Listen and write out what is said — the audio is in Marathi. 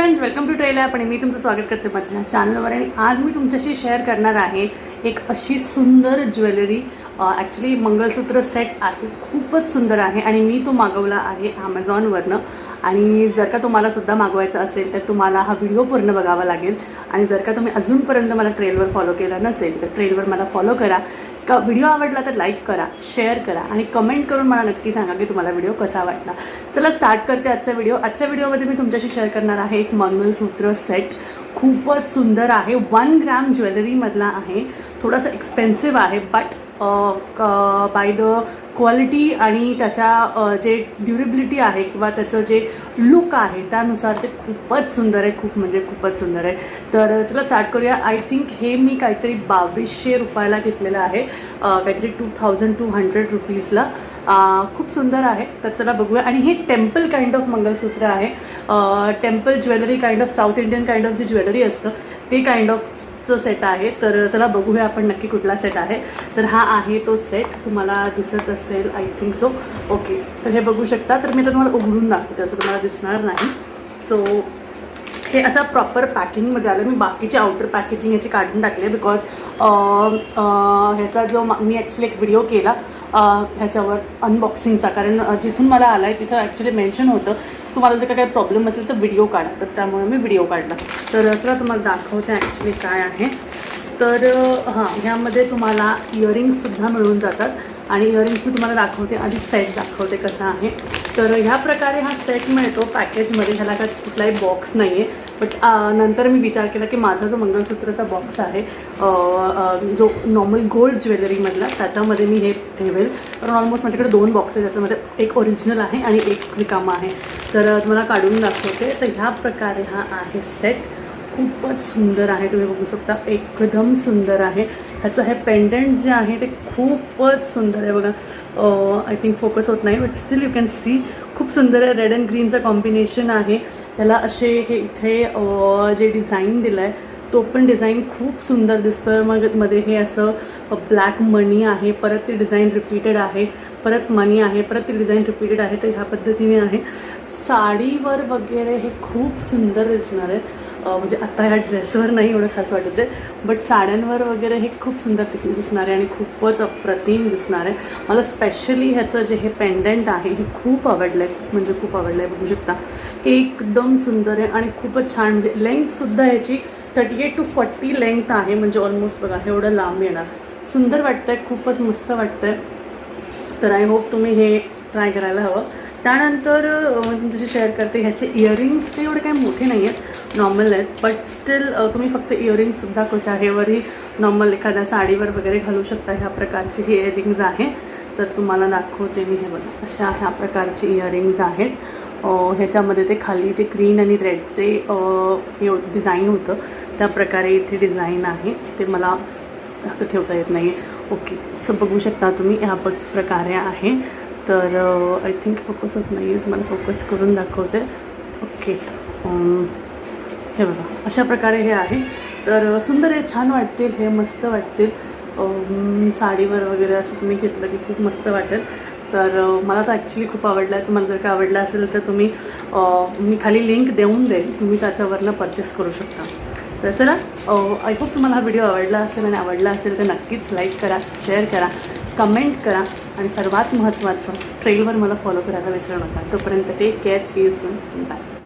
Friends welcome to trailer app मी तुमचं स्वागत करते माझ्या चॅनलवर आणि आज मी तुमच्याशी शेअर करणार आहे एक अशी सुंदर ज्वेलरी. ॲक्च्युली मंगळसूत्र सेट आहे. खूपच सुंदर आहे. आणि मी तो मागवला आहे ॲमेझॉनवरनं आणि जर का तुम्हाला सुद्धा मागवायचा असेल तर तुम्हाला हा व्हिडिओ पूर्ण बघावा लागेल. आणि जर का तुम्ही अजूनपर्यंत मला ट्रेलवर फॉलो केला नसेल तर ट्रेलवर मला फॉलो करा. का व्हिडिओ आवडला तर लाईक करा शेअर करा आणि कमेंट करून मला नक्की सांगा की तुम्हाला व्हिडिओ कसा वाटला. चला स्टार्ट करते आजचा व्हिडिओ आजच्या व्हिडिओमध्ये मी तुमच्याशी शेअर करणार आहे एक मंगलसूत्र सेट खूपच सुंदर आहे. वन ग्रॅम ज्वेलरीमधला आहे. थोडंसं एक्सपेन्सिव्ह आहे बट बाय द क्वालिटी आणि त्याच्या जे ड्युरेबिलिटी आहे किंवा त्याचं जे लुक आहे त्यानुसार ते खूपच सुंदर आहे. खूप म्हणजे खूपच सुंदर आहे. तर चला स्टार्ट करूया. आय थिंक हे मी काहीतरी बावीसशे रुपयाला घेतलेलं आहे. काहीतरी टू थाउजंड टू हंड्रेड रुपीजला खूप सुंदर आहे. तर चला बघूया. आणि हे टेम्पल काइंड ऑफ मंगलसूत्र आहे. Temple jewellery kind of south Indian kind of G jewellery असतं ते काइंड ऑफ जो सेट आहे तर चला बघूया आपण नक्की कुठला सेट आहे. तर हा आहे तो सेट तुम्हाला दिसत असेल आय थिंक सो ओके तर हे बघू शकता. तर मी तर तुम्हाला उघडून दाखवते असं तुम्हाला दिसणार नाही. सो हे असं प्रॉपर पॅकिंगमध्ये आलं. मी बाकीचे आउटर पॅकेजिंग याची काढून टाकले बिकॉज ह्याचा जो मी ॲक्च्युली एक व्हिडिओ केला. ह्याच्यावर अनबॉक्सिंगचा कारण जिथून मला आला आहे तिथं ॲक्च्युली मेन्शन होतं तुम्हाला जर का काही प्रॉब्लेम असेल तर व्हिडिओ काढा. तर त्यामुळे मी व्हिडिओ काढला. तर चला तुम्हाला दाखवते ॲक्च्युली काय आहे. तर हां ह्यामध्ये तुम्हाला इयरिंग्ससुद्धा मिळून जातात. आणि इयरिंग्स मी तुम्हाला दाखवते आधी सेट दाखवते कसा आहे. तर ह्या प्रकारे हा सेट मिळतो पॅकेजमध्ये ह्याला काय कुठलाही बॉक्स नाही आहे बट नंतर मी विचार केला की माझा जो मंगळसूत्राचा बॉक्स आहे जो नॉर्मल गोल्ड ज्वेलरीमधला त्याच्यामध्ये मी हे ठेवेल. कारण ऑलमोस्ट माझ्याकडे दोन बॉक्स आहे ज्याच्यामध्ये एक ओरिजिनल आहे आणि एक रिकामा आहे. तर तुम्हाला काढून दाखवते. तर ह्या प्रकारे हा आहे सेट खूपच सुंदर आहे. तुम्ही बघू शकता एकदम सुंदर आहे. ह्याचं हे पेंडंट जे आहे ते खूपच सुंदर आहे बघा. आय थिंक फोकस होत नाही but still you can see खूप सुंदर आहे. रेड अँड ग्रीनचं कॉम्बिनेशन आहे. त्याला असे हे इथे जे डिझाईन दिलं आहे तो पण डिझाईन खूप सुंदर दिसतं मग मध्ये हे असं ब्लॅक मनी आहे. परत ते डिझाईन रिपीटेड आहे. परत मनी आहे. परत ते डिझाईन रिपीटेड आहे. तर ह्या पद्धतीने आहे. साडीवर वगैरे हे खूप सुंदर दिसणार आहे. म्हणजे आत्ता या ड्रेसवर नाही एवढं खास वाटत आहे. बट साड्यांवर वगैरे हे खूप सुंदर टिकून दिसणार आहे आणि खूपच अप्रतिम दिसणार आहे. मला स्पेशली ह्याचं जे हे पेंडंट आहे हे खूप आवडलं आहे म्हणजे खूप आवडलं आहे बघू शकता. एकदम सुंदर आहे आणि खूपच छान. म्हणजे लेंथसुद्धा ह्याची thirty eight to forty length आहे. म्हणजे ऑलमोस्ट बघा एवढं लांब येणार. सुंदर वाटतं आहे खूपच मस्त वाटतं आहे तर आय होप तुम्ही हे ट्राय करायला हवं. त्यानंतर मी तुमच्याशी शेअर करते ह्याचे इयरिंग्सचे एवढे काही मोठे नाही आहेत नॉर्मल आहेत. बट स्टील तुम्ही फक्त इयरिंगसुद्धा कशाहेवरही नॉर्मल एखाद्या साडीवर वगैरे घालू शकता. ह्या प्रकारची ही इयरिंग्ज आहे. तर तुम्हाला दाखवते मी हे बघा. अशा ह्या प्रकारचे इयरिंग्ज आहेत. ह्याच्यामध्ये ते खाली जे ग्रीन आणि रेडचे हे डिझाईन होतं त्या प्रकारे इथे डिझाईन आहे. ते मला असं ठेवता येत नाही आहे ओके असं बघू शकता तुम्ही ह्या प प्रकारे आहे. तर आय थिंक फोकस होत नाही आहे तुम्हाला फोकस करून दाखवते. ओके हे बघा अशा प्रकारे हे आहे. तर सुंदर आहे छान वाटतील हे मस्त वाटतील. साडीवर वगैरे असं तुम्ही घेतलं की खूप मस्त वाटेल. तर मला तर ॲक्च्युली खूप आवडलं. आहे तुम्हाला जर का आवडलं असेल तर तुम्ही मी खाली लिंक देऊन देईल तुम्ही त्याच्यावरनं परचेस करू शकता. तर चला आय होप तुम्हाला हा व्हिडिओ आवडला असेल आणि आवडला असेल तर नक्कीच लाईक करा शेअर करा कमेंट करा आणि सर्वात महत्त्वाचं ट्रेलवर मला फॉलो करायला विसरू नका. तोपर्यंत take care see you soon bye